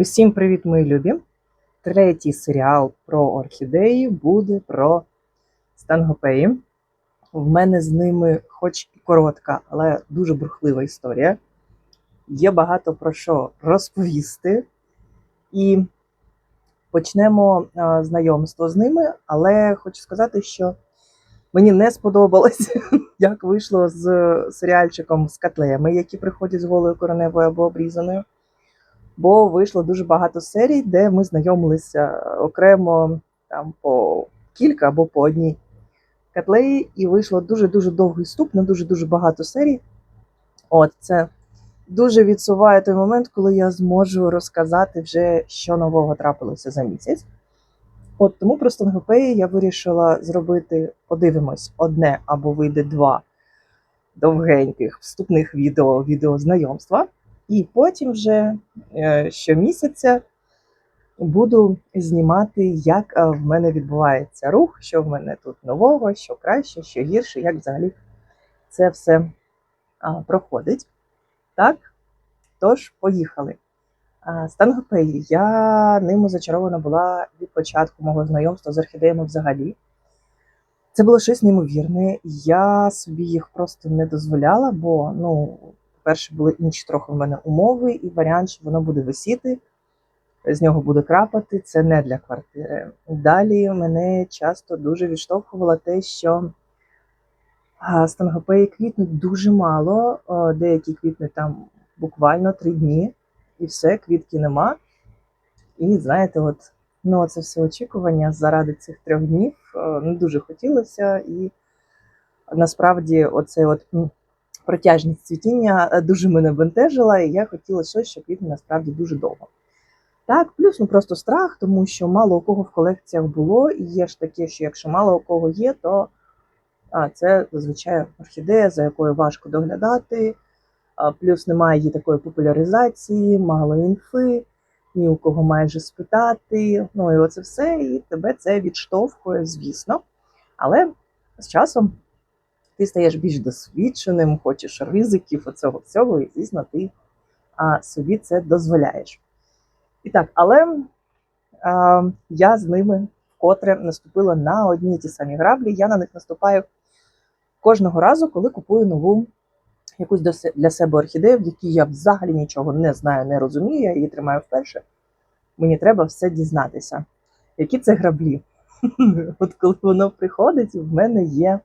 Усім привіт, мої любі! Третій серіал про орхідеї буде про стангопеї. В мене з ними, хоч і коротка, але дуже бурхлива історія. Є багато про що розповісти. І почнемо знайомство з ними, але хочу сказати, що мені не сподобалось, як вийшло з серіальчиком з котлеями, які приходять з голою короневою або обрізаною бо вийшло дуже багато серій, де ми знайомилися окремо там по кілька або по одній котлеї, і вийшло дуже-дуже довгий вступ на дуже-дуже багато серій. От це дуже відсуває той момент, коли я зможу розказати вже, що нового трапилося за місяць. От тому про Стангопеї я вирішила зробити, подивимось, одне або вийде два довгеньких вступних відео, відео знайомства. І потім вже е, щомісяця буду знімати, як е, в мене відбувається рух, що в мене тут нового, що краще, що гірше, як взагалі це все проходить. Так, тож, поїхали. Стангопеї. Я ними зачарована була від початку мого знайомства з орхідеями взагалі. Це було щось неймовірне. Я собі їх просто не дозволяла, бо ну, по-перше, були інші трохи в мене умови, і варіант, що воно буде висіти, з нього буде крапати, це не для квартири. Далі мене часто дуже відштовхувало те, що стангопеї квітнуть дуже мало, деякі квітнуть там буквально три дні, і все, квітки нема. І знаєте, от ну, це все очікування заради цих трьох днів не дуже хотілося. І насправді, оцей от протяжність цвітіння е, дуже мене бентежила, і я хотіла щось, що квітне насправді дуже довго. Так, плюс ну просто страх, тому що мало у кого в колекціях було, і є ж таке, що якщо мало у кого є, то а, це зазвичай орхідея, за якою важко доглядати. А, плюс немає її такої популяризації, мало інфи, ні у кого майже спитати. Ну і оце все, і тебе це відштовхує, звісно. Але з часом ти стаєш більш досвідченим, хочеш ризиків оцього всього, і звісно, ти а, собі це дозволяєш. І так, але а, я з ними вкотре наступила на одні ті самі граблі. Я на них наступаю кожного разу, коли купую нову якусь для себе орхідею, в якій я взагалі нічого не знаю, не розумію, я її тримаю вперше. Мені треба все дізнатися. Які це граблі? От коли воно приходить, в мене є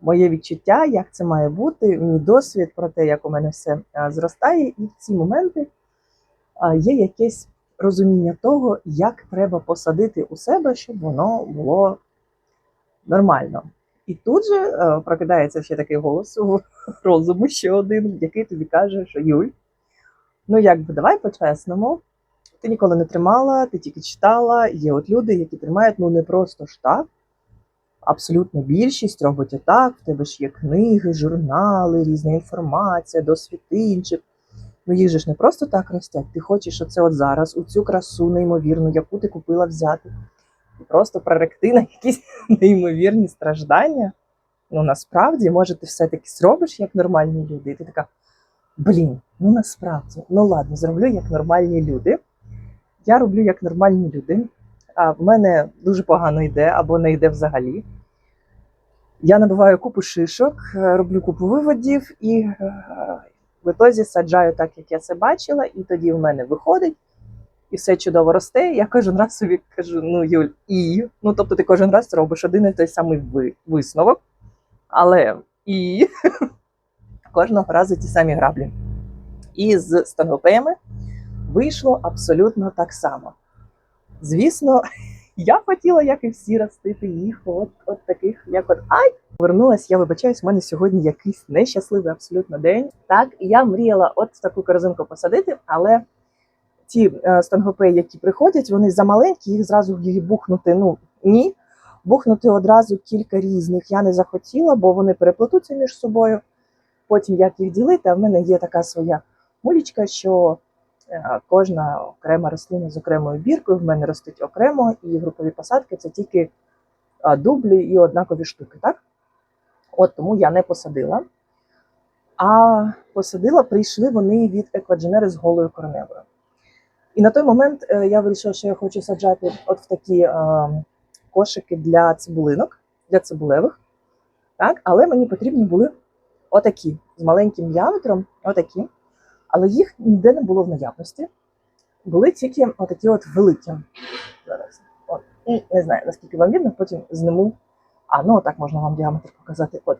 моє відчуття, як це має бути, мій досвід про те, як у мене все зростає, і в ці моменти є якесь розуміння того, як треба посадити у себе, щоб воно було нормально. І тут же прокидається ще такий голос у розуму, ще один, який тобі каже, що Юль, ну якби давай по-чесному. Ти ніколи не тримала, ти тільки читала. Є от люди, які тримають ну не просто ж так, абсолютно більшість робить отак. В тебе ж є книги, журнали, різна інформація, досвід інших. Ну їх же ж не просто так ростять. Ти хочеш оце от зараз, у цю красу неймовірну, яку ти купила взяти, і просто проректи на якісь неймовірні страждання. Ну насправді, може, ти все-таки зробиш як нормальні люди, і ти така. Блін, ну насправді, ну ладно, зроблю як нормальні люди. Я роблю як нормальні люди. А в мене дуже погано йде або не йде взагалі. Я набиваю купу шишок, е, роблю купу виводів і е, в ітозі саджаю так, як я це бачила, і тоді в мене виходить, і все чудово росте. Я кожен раз собі кажу: ну, Юль, і. Ну, тобто ти кожен раз робиш один і той самий висновок, але і кожного разу ті самі граблі. І з стангопеями вийшло абсолютно так само. Звісно, я хотіла, як і всі, ростити їх, от, от таких, як от ай. Вернулась, я вибачаюсь, у мене сьогодні якийсь нещасливий абсолютно день. Так, я мріяла от таку корзинку посадити, але ті е, стангопеї, які приходять, вони замаленькі, їх зразу в її бухнути. Ну ні. Бухнути одразу кілька різних я не захотіла, бо вони переплетуться між собою. Потім як їх ділити, а в мене є така своя мулічка, що кожна окрема рослина з окремою біркою в мене ростуть окремо, і групові посадки це тільки дублі і однакові штуки, так? От тому я не посадила. А посадила, прийшли вони від еквадженери з голою кореневою. І на той момент е, я вирішила, що я хочу саджати от в такі е, кошики для цибулинок, для цибулевих. Так? Але мені потрібні були отакі з маленьким діаметром, отакі. Але їх ніде не було в наявності. Були тільки отакі от великі. Зараз. От. І не знаю, наскільки вам видно, потім зниму. А, ну так можна вам діаметр показати. От.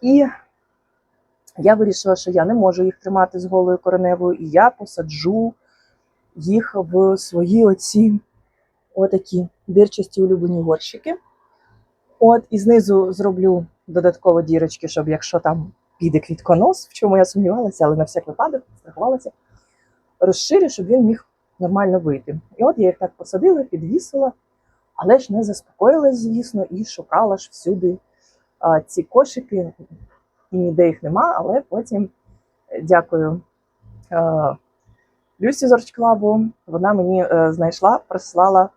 І я вирішила, що я не можу їх тримати з голою кореневою, і я посаджу їх в свої оці отакі дирчасті улюблені горщики. От, і знизу зроблю додатково дірочки, щоб якщо там піде квітконос, в чому я сумнівалася, але на всяк випадок страхувалася, розширю, щоб він міг нормально вийти. І от я їх так посадила, підвісила, але ж не заспокоїлась, звісно, і шукала ж всюди а, ці кошики. І ніде їх нема, але потім е, дякую е, Люсі з Орчклабу. Вона мені е, знайшла, прислала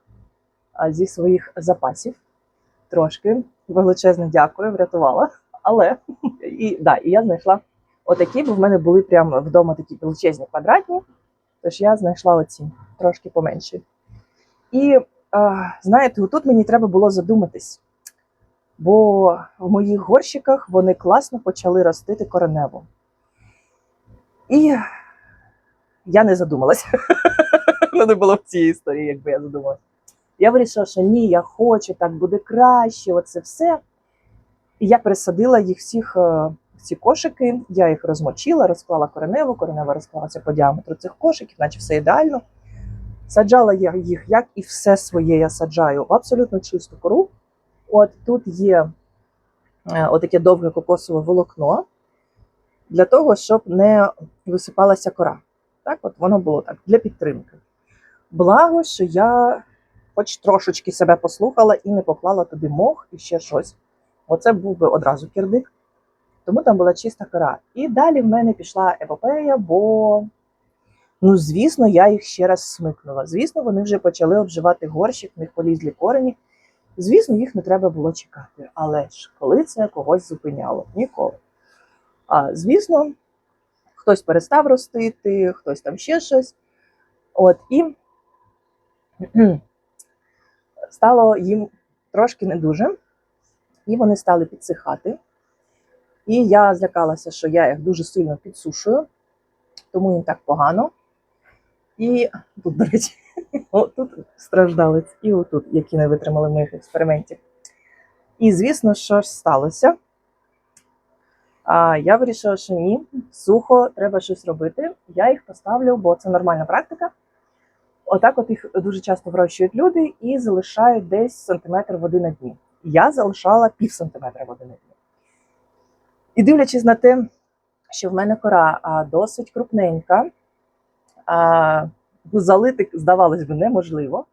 е, зі своїх запасів трошки. Величезне дякую, врятувала. Але і, да, і я знайшла отакі, бо в мене були прямо вдома такі величезні квадратні. Тож я знайшла оці трошки поменші. І е, знаєте, тут мені треба було задуматись, бо в моїх горщиках вони класно почали ростити коренево. І я не задумалася. Не було в цій історії, якби я задумалася. Я вирішила, що ні, я хочу, так буде краще, оце все. І я пересадила їх всіх е, ці кошики, я їх розмочила, розклала кореневу, коренева розклалася по діаметру цих кошиків, наче все ідеально. Саджала я їх, як і все своє, я саджаю в абсолютно чисту кору. От тут є е, отаке довге кокосове волокно для того, щоб не висипалася кора. Так, от воно було так для підтримки. Благо, що я хоч трошечки себе послухала і не поклала туди мох і ще щось. Оце був би одразу кірдик, тому там була чиста кора. І далі в мене пішла епопея, бо, ну, звісно, я їх ще раз смикнула. Звісно, вони вже почали обживати горщик, в них полізлі корені. Звісно, їх не треба було чекати. Але ж коли це когось зупиняло? Ніколи. А звісно, хтось перестав ростити, хтось там ще щось. От і стало їм трошки не дуже, і вони стали підсихати. І я злякалася, що я їх дуже сильно підсушую, тому їм так погано. І тут, до речі, тут страждалець, і отут, які не витримали моїх експериментів. І, звісно, що ж сталося. А я вирішила, що ні, сухо, треба щось робити. Я їх поставлю, бо це нормальна практика. Отак, от їх дуже часто вирощують люди і залишають десь сантиметр води на дні. Я залишала пів сантиметра на. І дивлячись на те, що в мене кора а, досить крупненька, а, залити, здавалось би, неможливо.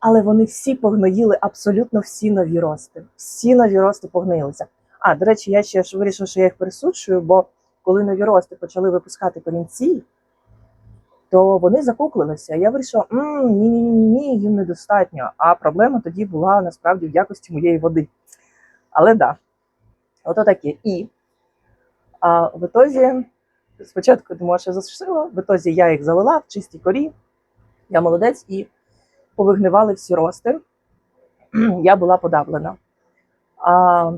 Але вони всі погноїли абсолютно всі нові рости. Всі нові рости погноїлися. А, до речі, я ще ж вирішила, що я їх пересуджую, бо коли нові рости почали випускати корінці, то вони закуклилися. Я вирішила, ні, ні, ні, ні, їм недостатньо. А проблема тоді була насправді в якості моєї води. Але да, ото таке. І а, в ітозі, спочатку думала, що засушила, в ітозі я їх залила в чистій корі. Я молодець і повигнивали всі рости. Я була подавлена. А,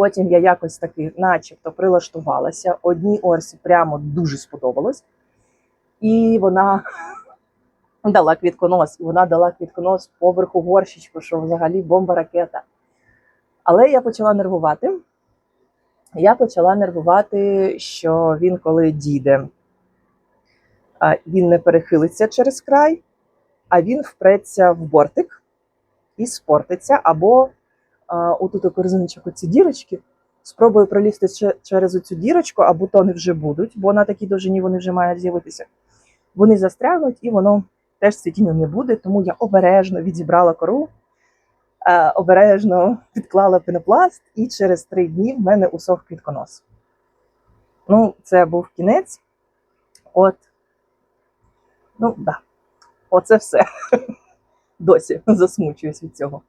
Потім я якось таки, начебто, прилаштувалася. Одній Орсі прямо дуже сподобалось. І вона дала квітконос, вона дала квітконос поверху горщичку, що взагалі бомба ракета. Але я почала нервувати. Я почала нервувати, що він, коли дійде, він не перехилиться через край, а він впреться в бортик і спортиться, або отут у корзиночок оці дірочки. Спробую пролізти через оцю дірочку, а бутони вже будуть, бо на такій довжині вони вже мають з'явитися. Вони застрягнуть і воно теж цвітіння не буде, тому я обережно відібрала кору, обережно підклала пенопласт, і через три дні в мене усох квітконос. Ну, це був кінець. От, ну, да. Оце все. Досі засмучуюсь від цього.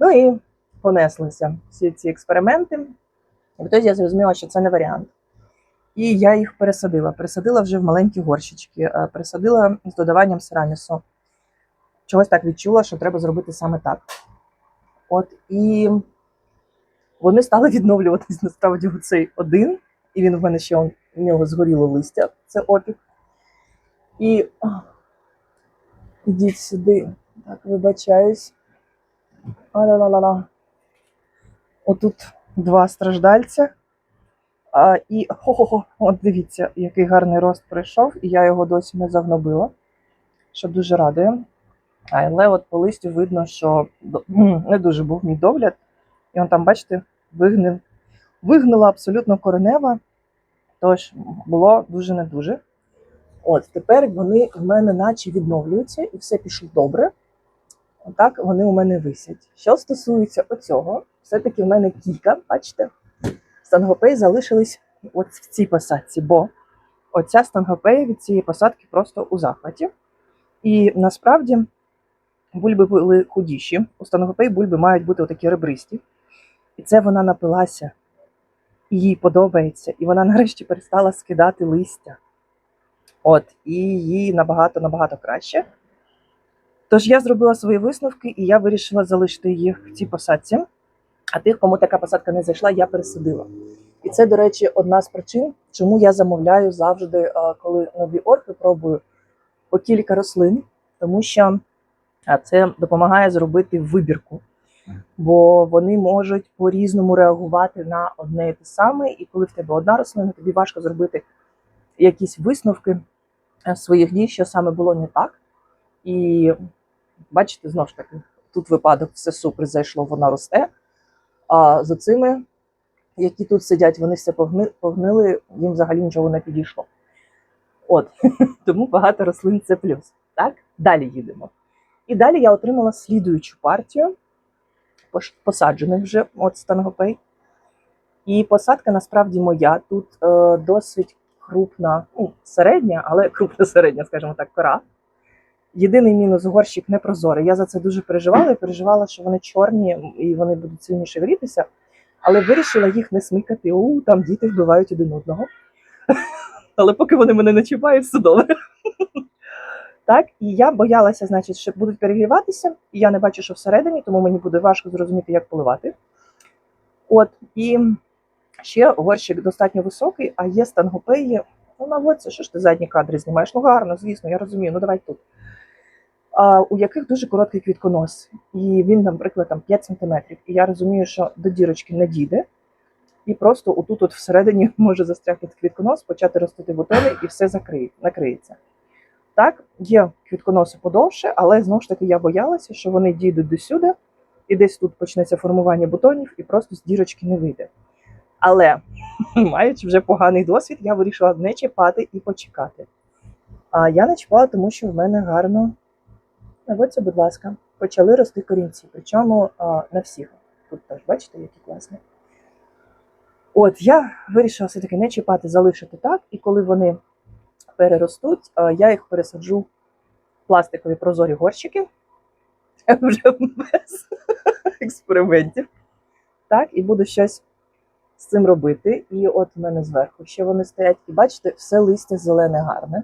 Ну і понеслися всі ці експерименти. І тоді я зрозуміла, що це не варіант. І я їх пересадила. Пересадила вже в маленькі горщички, е, пересадила з додаванням серамісу. Чогось так відчула, що треба зробити саме так. От і вони стали відновлюватись насправді у цей один, і він в мене ще у нього згоріло листя, це опік. І ідіть сюди. Так, вибачаюсь. А-ла-ла-ла-ла. Отут два страждальця. А, і хо-хо-хо, от дивіться, який гарний рост пройшов, і я його досі не загнобила, що дуже радує. Але от по листю видно, що не дуже був мій догляд. І он там, бачите, вигнив, вигнила абсолютно коренева, тож було дуже не дуже. От тепер вони в мене наче відновлюються і все пішло добре. Отак вони у мене висять. Що стосується оцього, все-таки в мене кілька, бачите, стангопей залишились от в цій посадці, бо оця стангопея від цієї посадки просто у захваті. І насправді бульби були худіші. У стангопей бульби мають бути отакі ребристі. І це вона напилася, і їй подобається, і вона нарешті перестала скидати листя. От, і їй набагато набагато краще. Тож я зробила свої висновки, і я вирішила залишити їх в цій посадці. А тих, кому така посадка не зайшла, я пересадила. І це, до речі, одна з причин, чому я замовляю завжди, е, коли нові орхи пробую по кілька рослин, тому що це допомагає зробити вибірку, бо вони можуть по-різному реагувати на одне і те саме. І коли в тебе одна рослина, тобі важко зробити якісь висновки е, своїх дій, що саме було не так. І бачите, знову ж таки, тут випадок все супер зайшло, вона росте. А з оцими, які тут сидять, вони все погни, погнили, їм взагалі нічого не підійшло. От, тому багато рослин це плюс. Так, далі їдемо. І далі я отримала слідуючу партію посаджених вже от стангопей. І посадка насправді моя. Тут е, досить крупна, ну, середня, але крупна середня, скажімо так, кора. Єдиний мінус горщик не прозорий. Я за це дуже переживала і переживала, що вони чорні і вони будуть сильніше грітися. Але вирішила їх не смикати. У там діти вбивають один одного. Але поки вони мене не чіпають, все добре. Так, і я боялася, значить, що будуть перегріватися, і я не бачу, що всередині, тому мені буде важко зрозуміти, як поливати. От, і ще горщик достатньо високий, а є стангопеї. Ну, наводься, що ж ти задні кадри знімаєш? Ну гарно, звісно, я розумію, ну давай тут. У яких дуже короткий квітконос. І він, наприклад, там 5 см. І я розумію, що до дірочки не дійде. І просто отут от всередині може застрягти квітконос, почати ростити бутони і все закриє, накриється. Так, є квітконоси подовше, але знову ж таки я боялася, що вони дійдуть до сюди, і десь тут почнеться формування бутонів, і просто з дірочки не вийде. Але, маючи вже поганий досвід, я вирішила не чіпати і почекати. А я не чіпала, тому що в мене гарно, наводься, будь ласка, почали рости корінці. Причому а, на всіх. Тут теж, бачите, які класні. От, я вирішила все-таки не чіпати, залишити так, і коли вони переростуть, а, я їх пересаджу в пластикові прозорі горщики. Вже без експериментів. Так, і буду щось з цим робити. І от у мене зверху ще вони стоять. І бачите, все листя зелене гарне.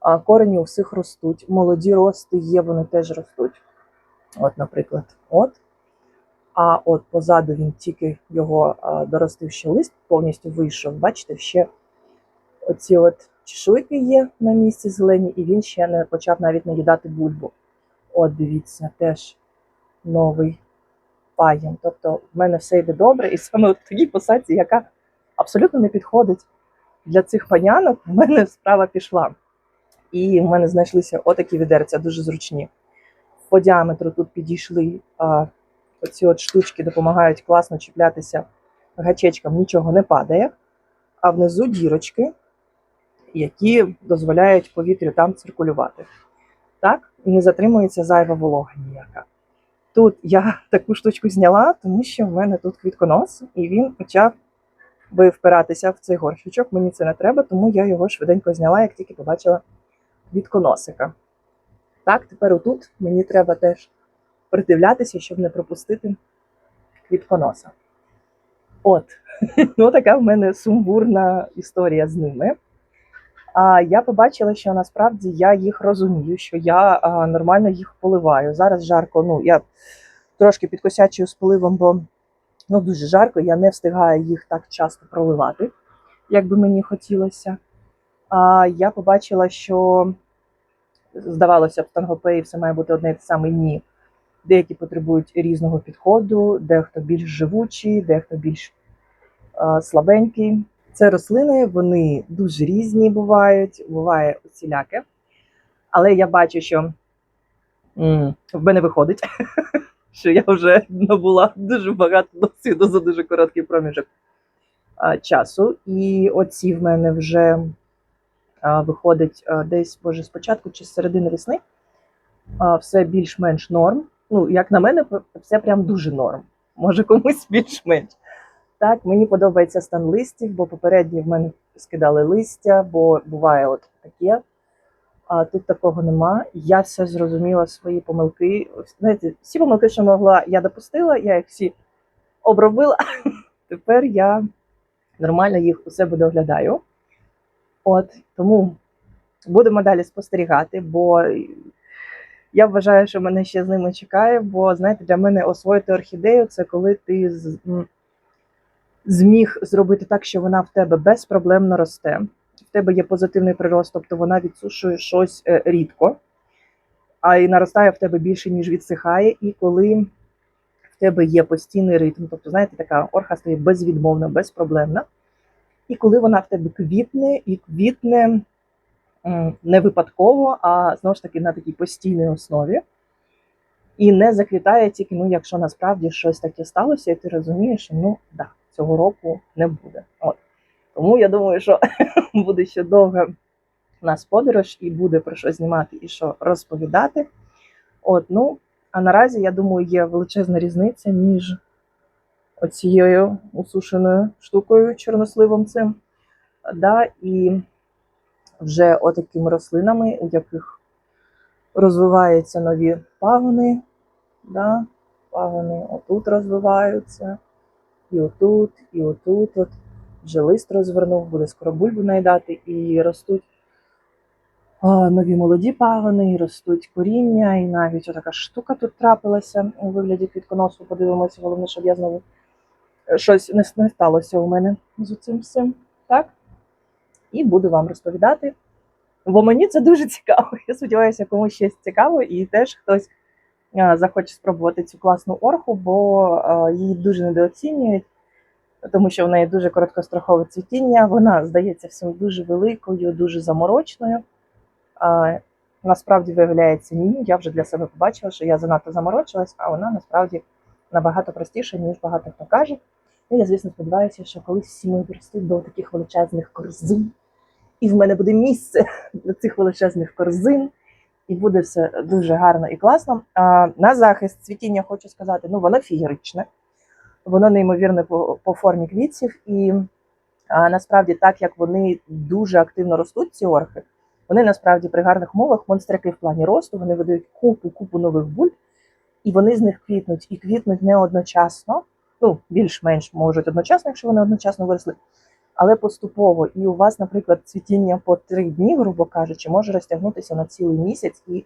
А корені у всіх ростуть. Молоді рости є, вони теж ростуть. От, наприклад, от. А от позаду він тільки його доростив ще лист, повністю вийшов. Бачите, ще оці от чешуйки є на місці зелені, і він ще не почав навіть наїдати бульбу. От, дивіться, теж новий пагін. Тобто в мене все йде добре, і саме от такій посадці, яка абсолютно не підходить для цих панянок, в мене справа пішла. І в мене знайшлися отакі відерця, дуже зручні. По діаметру тут підійшли а, оці от штучки, допомагають класно чіплятися гачечкам, нічого не падає. А внизу дірочки, які дозволяють повітрю там циркулювати. Так, і не затримується зайва волога ніяка. Тут я таку штучку зняла, тому що в мене тут квітконос, і він почав би впиратися в цей горщичок. Мені це не треба, тому я його швиденько зняла, як тільки побачила квітконосика. Так, тепер отут мені треба теж придивлятися, щоб не пропустити квітконоса. От, ну така в мене сумбурна історія з ними. А я побачила, що насправді я їх розумію, що я а, нормально їх поливаю. Зараз жарко, ну я трошки підкосячую з поливом, бо ну, дуже жарко, я не встигаю їх так часто проливати, як би мені хотілося. А я побачила, що здавалося б, Тангопеї все має бути одне і те саме ні. Деякі потребують різного підходу, дехто більш живучий, дехто більш слабенький. Це рослини, вони дуже різні бувають, буває усіляке. Але я бачу, що в мене виходить, що я вже набула дуже багато досвіду за дуже короткий проміжок часу. І оці в мене вже виходить десь, боже, спочатку чи з середини весни. Все більш-менш норм. Ну, як на мене, все прям дуже норм. Може комусь більш-менш. Так, мені подобається стан листів, бо попередні в мене скидали листя, бо буває от таке. А тут такого нема. Я все зрозуміла свої помилки. Знаєте, всі помилки, що могла, я допустила, я їх всі обробила. Тепер я нормально їх у себе доглядаю. От тому будемо далі спостерігати, бо я вважаю, що мене ще з ними чекає, бо знаєте, для мене освоїти орхідею це коли ти зміг зробити так, що вона в тебе безпроблемно росте. В тебе є позитивний прирост, тобто вона відсушує щось е, рідко, а і наростає в тебе більше, ніж відсихає. І коли в тебе є постійний ритм, тобто, знаєте, така орха стає безвідмовна, безпроблемна. І коли вона в тебе квітне і квітне не випадково, а знову ж таки на такій постійній основі. І не заквітає тільки, ну, якщо насправді щось таке сталося, і ти розумієш, що ну да, цього року не буде. От. Тому я думаю, що буде ще довга у нас подорож, і буде про що знімати і що розповідати. От, ну, а наразі, я думаю, є величезна різниця між оцією усушеною штукою, чорносливом цим, да, і вже отакими рослинами, у яких розвиваються нові пагони. Да, пагони отут розвиваються, і отут, і отут. От. Вже лист розвернув, буде скоро бульбу наїдати, і ростуть а, нові молоді пагони, і ростуть коріння, і навіть отака штука тут трапилася у вигляді квітконосу. Подивимося, головне, щоб я знову щось не, сталося у мене з цим всім. Так? І буду вам розповідати. Бо мені це дуже цікаво. Я сподіваюся, комусь щось цікаво, і теж хтось захоче спробувати цю класну орху, бо її дуже недооцінюють, тому що в неї дуже короткострокове цвітіння. Вона здається всім дуже великою, дуже заморочною. Насправді виявляється ні. Я вже для себе побачила, що я занадто заморочилась, а вона насправді набагато простіша, ніж багато хто каже. Ну, я, звісно, сподіваюся, що колись всі ми виростуть до таких величезних корзин, і в мене буде місце для цих величезних корзин, і буде все дуже гарно і класно. А, на захист цвітіння хочу сказати, ну воно феєричне, воно неймовірне по, по формі квітів, і а, насправді, так як вони дуже активно ростуть, ці орхи, вони насправді при гарних умовах монстряки в плані росту, вони видають купу купу нових бульб, і вони з них квітнуть і квітнуть не одночасно. Ну, більш-менш можуть одночасно, якщо вони одночасно виросли, але поступово. І у вас, наприклад, цвітіння по три дні, грубо кажучи, може розтягнутися на цілий місяць, і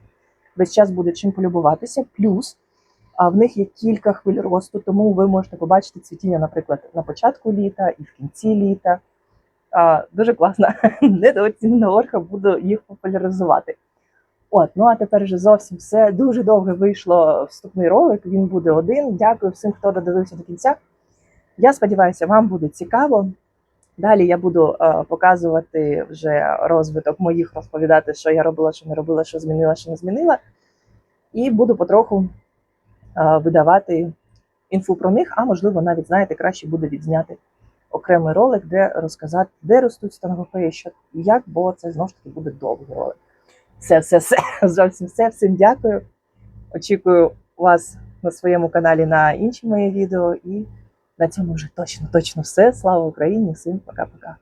весь час буде чим полюбуватися. Плюс а в них є кілька хвиль росту, тому ви можете побачити цвітіння, наприклад, на початку літа і в кінці літа. А, дуже класна, недооцінена орха, буду їх популяризувати. От, ну а тепер вже зовсім все. Дуже довго вийшло вступний ролик. Він буде один. Дякую всім, хто додивився до кінця. Я сподіваюся, вам буде цікаво. Далі я буду е, показувати вже розвиток моїх, розповідати, що я робила, що не робила, що змінила, що не змінила. І буду потроху е, видавати інфу про них, а можливо, навіть знаєте, краще буде відзняти окремий ролик, де розказати, де ростуть станогофеї, що як, бо це знову ж таки буде довгий ролик. Все, все, все. Зовсім все. Всім дякую. Очікую вас на своєму каналі на інші мої відео. І на цьому вже точно, точно все. Слава Україні! Всім пока-пока.